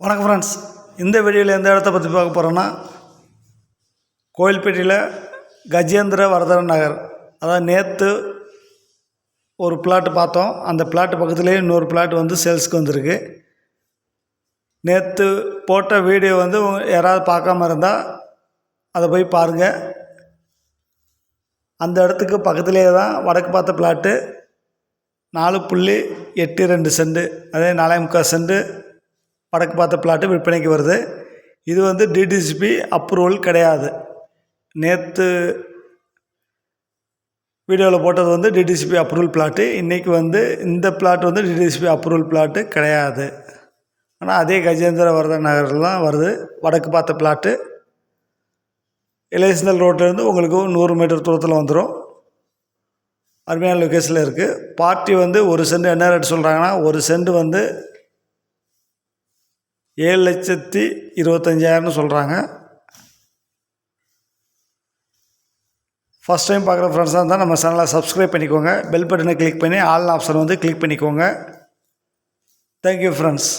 வணக்கம் ஃப்ரெண்ட்ஸ் இந்த வீடியோவில் எந்த இடத்த பற்றி பார்க்க போகிறோன்னா கோயில்பேட்டையில் கஜேந்திர வரதரன் நகர். அதாவது நேற்று ஒரு பிளாட்டு பார்த்தோம். அந்த பிளாட்டு பக்கத்துலேயே இன்னொரு பிளாட் வந்து சேல்ஸ்க்கு வந்திருக்கு. நேற்று போட்ட வீடியோ வந்து யாராவது பார்க்காம இருந்தால் அதை போய் பாருங்கள் அந்த இடத்துக்கு பக்கத்துலேயே தான் வடக்கு பார்த்த பிளாட்டு நாலு புள்ளி எட்டு ரெண்டு செண்டு அதே நாலே முக்கால் செண்டு வடக்கு பார்த்த பிளாட்டு விற்பனைக்கு வருது. இது வந்து டிடிசிபி அப்ரூவல் கிடையாது. நேற்று வீடியோவில் போட்டது வந்து டிடிசிபி அப்ரூவல் பிளாட்டு. இன்றைக்கி வந்து இந்த பிளாட் வந்து டிடிசிபி அப்ரூவல் பிளாட்டு கிடையாது. ஆனால் அதே கஜேந்திர வரத நகர்லாம் வருது. வடக்கு பார்த்த பிளாட்டு. இளையசந்தல் ரோட்லேருந்து உங்களுக்கு நூறு மீட்டர் தூரத்தில் வந்துடும் அருமையான லொக்கேஷனில் இருக்குது பார்ட்டி வந்து ஒரு சென்ட் என்ன ரேட் சொல்கிறாங்கன்னா ஒரு சென்ட் வந்து ஏழு லட்சத்தி இருபத்தஞ்சாயிரம்னு சொல்கிறாங்க ஃபஸ்ட் டைம் பார்க்குற ஃப்ரெண்ட்ஸாக இருந்தால் நம்ம சேனலை சப்ஸ்கிரைப் பண்ணிக்கோங்க. பெல் பட்டனை கிளிக் பண்ணி ஆல் ஆப்ஷன் வந்து கிளிக் பண்ணிக்கோங்க. Thank you friends